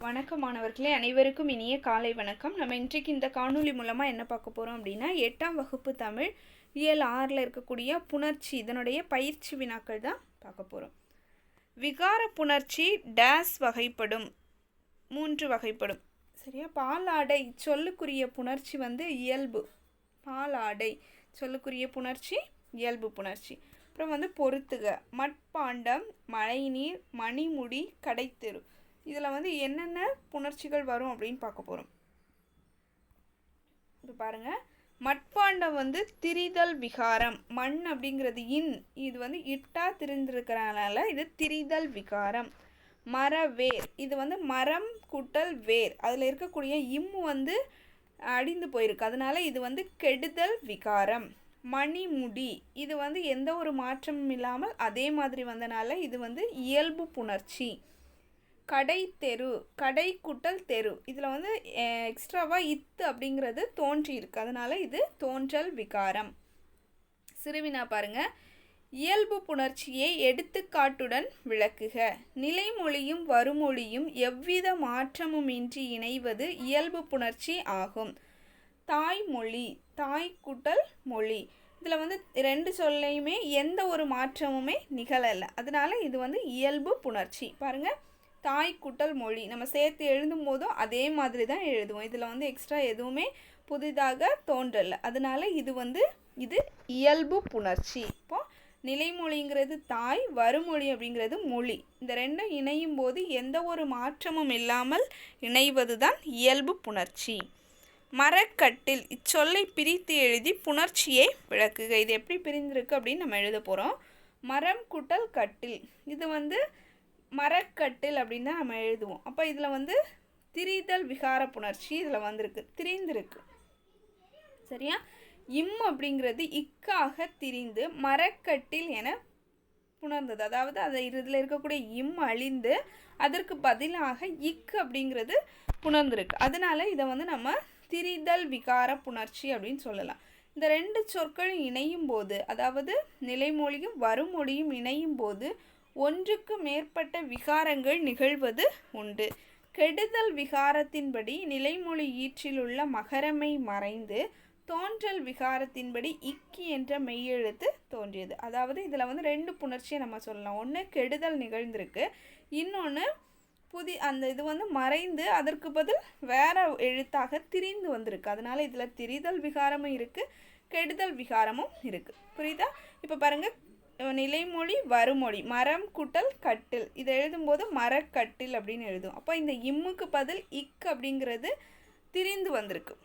வணக்கம் மாணவர்களே அனைவருக்கும் இனிய காலை வணக்கம். நம்ம இன்றைக்கு இந்த காணொளி மூலமாக என்ன பார்க்க போகிறோம் அப்படின்னா எட்டாம் வகுப்பு தமிழ் இயல் ஆறில் இருக்கக்கூடிய புணர்ச்சி இதனுடைய பயிற்சி வினாக்கள் தான் பார்க்க போகிறோம் விகார புணர்ச்சி டேஸ் வகைப்படும் மூன்று வகைப்படும். சரியா? பாலாடை சொல்லுக்குரிய புணர்ச்சி வந்து இயல்பு. பாலாடை சொல்லுக்குரிய புணர்ச்சி இயல்பு புணர்ச்சி. அப்புறம் வந்து பொறுத்துக. மட்பாண்டம் மழைநீர் மணிமுடி கடைத்தெரு. இதில் வந்து என்னென்ன புணர்ச்சிகள் வரும் அப்படின்னு பார்க்க போகிறோம் இப்போ பாருங்கள் மட்பாண்டம் வந்து திரிதல் விகாரம். மண் அப்படிங்கிறது இன். இது வந்து இட்டா திரிந்திருக்கிறனால இது திரிதல் விகாரம். மர வேர். இது வந்து மரம் குட்டல் வேர். அதில் இருக்கக்கூடிய இம்மு வந்து அடிந்து போயிருக்கு. அதனால இது வந்து கெடுதல் விகாரம். மணிமுடி இது வந்து எந்த ஒரு மாற்றமும் இல்லாமல் அதே மாதிரி வந்தனால இது வந்து இயல்பு புணர்ச்சி. கடை தெரு கடை குட்டல் தெரு. இதில் வந்து எக்ஸ்ட்ராவாக இத்து அப்படிங்கிறது தோன்றி இருக்கு. அதனால் இது தோன்றல் விகாரம். சிறுவினா பாருங்க. இயல்பு புணர்ச்சியை எடுத்துக்காட்டுடன் விளக்குக. நிலைமொழியும் வருமொழியும் எவ்வித மாற்றமுமின்றி இணைவது இயல்பு புணர்ச்சி ஆகும். தாய்மொழி தாய் குட்டல் மொழி. இதில் வந்து ரெண்டு சொல்லையுமே எந்த ஒரு மாற்றமுமே நிகழலை. அதனால் இது வந்து இயல்பு புணர்ச்சி. பாருங்கள் தாய் குட்டல் மொழி. நம்ம சேர்த்து எழுதும் போதும் அதே மாதிரி தான் எழுதுவோம். இதில் வந்து எக்ஸ்ட்ரா எதுவுமே புதிதாக தோன்றலை. அதனால இது வந்து இது இயல்பு புணர்ச்சி. இப்போ நிலைமொழிங்கிறது தாய் வருமொழி அப்படிங்கிறது மொழி. இந்த ரெண்டும் இணையும் போது எந்த ஒரு மாற்றமும் இல்லாமல் இணைவது தான் இயல்பு புணர்ச்சி. மரக்கட்டில் இச்சொல்லை பிரித்து எழுதி புணர்ச்சியை விளக்குக. இது எப்படி பிரிந்திருக்கு அப்படின்னு நம்ம எழுத போகிறோம் மரம் குட்டல் கட்டில். இது வந்து மரக்கட்டில் அப்படின்னு தான் நம்ம எழுதுவோம். அப்போ இதில் வந்து திரிதல் விகார புணர்ச்சி இதில் வந்திருக்கு. திரிந்திருக்கு. சரியா? இம் அப்படிங்கிறது இக்காக திரிந்து மரக்கட்டில் என புணர்ந்தது. அதாவது அது இதில் இருக்கக்கூடிய இம் அழிந்து அதற்கு பதிலாக இக்கு அப்படிங்கிறது புணர்ந்திருக்கு. அதனால இதை வந்து நம்ம திரிதல் விகார புணர்ச்சி அப்படின்னு சொல்லலாம். இந்த ரெண்டு சொற்களும் இணையும் போது அதாவது நிலைமொழியும் வருமொழியும் இணையும் போது ஒன்றுக்கு மேற்பட்ட விகாரங்கள் நிகழ்வது உண்டு. கெடுதல் விகாரத்தின்படி நிலைமொழி ஈற்றிலுள்ள மகரமை மறைந்து தோன்றல் விகாரத்தின்படி இக்கி என்ற மெய்யெழுத்து தோன்றியது. அதாவது இதில் வந்து ரெண்டு புணர்ச்சியை நம்ம சொல்லலாம். ஒன்று கெடுதல் நிகழ்ந்திருக்கு இன்னொன்று புதி அந்த இது வந்து மறைந்து அதற்கு பதில் வேற எழுத்தாக திரிந்து வந்திருக்கு. அதனால் இதில் திரிதல் விகாரமும் இருக்குது கெடுதல் விகாரமும் இருக்குது புரியுதா? இப்போ பாருங்கள் நிலைமொழி வருமொழி மரம் குட்டல் கட்டில். இதை எழுதும்போது மரக்கட்டில் அப்படின்னு எழுதும் அப்போ இந்த இம்முக்கு பதில் இக் அப்படிங்கிறது திரிந்து வந்திருக்கு.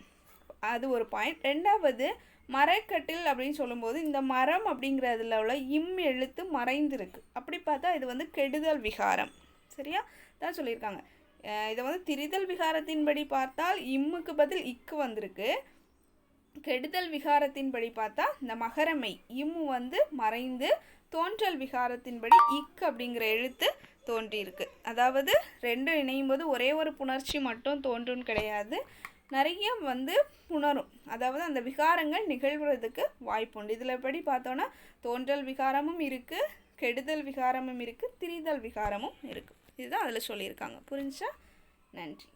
அது ஒரு பாயிண்ட் ரெண்டாவது மரக்கட்டில் அப்படின்னு சொல்லும்போது இந்த மரம் அப்படிங்கிறதுல உள்ள இம் எழுத்து மறைந்திருக்கு. அப்படி பார்த்தா இது வந்து கெடுதல் விகாரம். சரியா? தான் சொல்லியிருக்காங்க. இதை வந்து திரிதல் விகாரத்தின்படி பார்த்தால் இம்முக்கு பதில் இக்கு வந்திருக்கு. கெடுதல் விகாரத்தின்படி பார்த்தா இந்த மகரமை இம்மு வந்து மறைந்து தோன்றல் விகாரத்தின்படி இக் அப்படிங்கிற எழுத்து தோன்றியிருக்கு. அதாவது ரெண்டும் இணையும் போது ஒரே ஒரு புணர்ச்சி மட்டும் தோன்றும் கிடையாது. நிறைய வந்து புணரும். அதாவது அந்த விகாரங்கள் நிகழ்வுறதுக்கு வாய்ப்புண்டு இதில் எப்படி பார்த்தோன்னா தோன்றல் விகாரமும் இருக்குது கெடுதல் விகாரமும் இருக்குது திரிதல் விகாரமும் இருக்குது இதுதான் அதில் சொல்லியிருக்காங்க. புரிஞ்சா நன்றி.